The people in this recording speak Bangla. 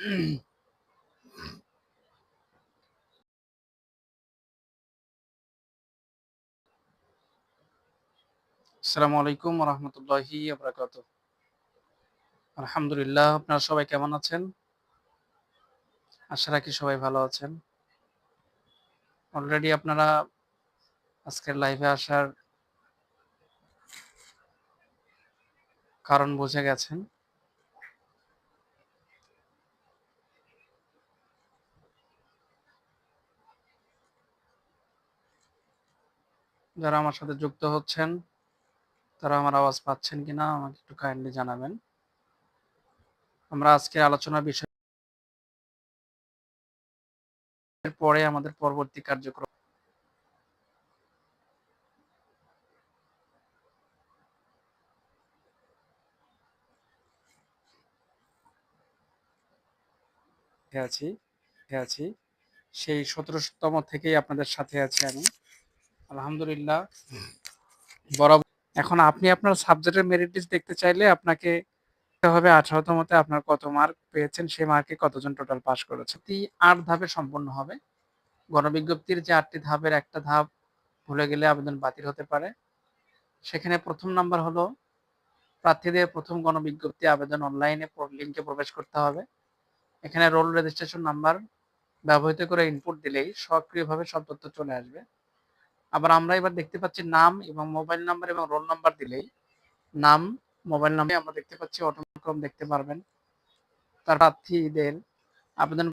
আসসালামু আলাইকুম রহমতুল্লাহি আবরাকাত আলহামদুলিল্লাহ, আপনারা সবাই কেমন আছেন? আশা রাখি সবাই ভালো আছেন। অলরেডি আপনারা আজকের লাইভে আসার কারণ বুঝে গেছেন। যারা আমার সাথে যুক্ত হচ্ছেন, তারা আমার আওয়াজ পাচ্ছেন কিনা আমাকে একটু কাইন্ডলি জানাবেন। আমরা আজকে আলোচনা বিষয় পরে আমাদের পরবর্তী কার্যক্রম আছি আছি। সেই সতেরোতম থেকেই আপনাদের সাথে আছি আমি। আলহামদুলিল্লাহ। বরাবর এখন আপনি আপনার সাবজেক্টের মেরিট লিস্ট দেখতে চাইলে আপনাকে হবে আঠারোতমতে আপনার কত মার্ক পেয়েছেন সেই মার্কে কতজন টোটাল পাস করেছে। আট ধাপে সম্পন্ন হবে। গণবিজ্ঞপ্তির যে আটটি ধাপের একটা ধাপ ভুলে গেলে আবেদন বাতিল হতে পারে। সেখানে প্রথম নাম্বার হলো, প্রার্থীদের প্রথম গণবিজ্ঞপ্তি আবেদন অনলাইনে লিঙ্কে প্রবেশ করতে হবে। এখানে রোল রেজিস্ট্রেশন নাম্বার ব্যবহৃত করে ইনপুট দিলেই সক্রিয়ভাবে সব তথ্য চলে আসবে। আবার আমরা এবার দেখতে পাচ্ছি নাম এবং মোবাইল নাম্বার এবং রোল নাম্বার দিলেই নাম, মোবাইল নাম্বার আমরা দেখতে পাচ্ছি অটোক্রম দেখতে পারবেন। তার প্রার্থীদের আবেদন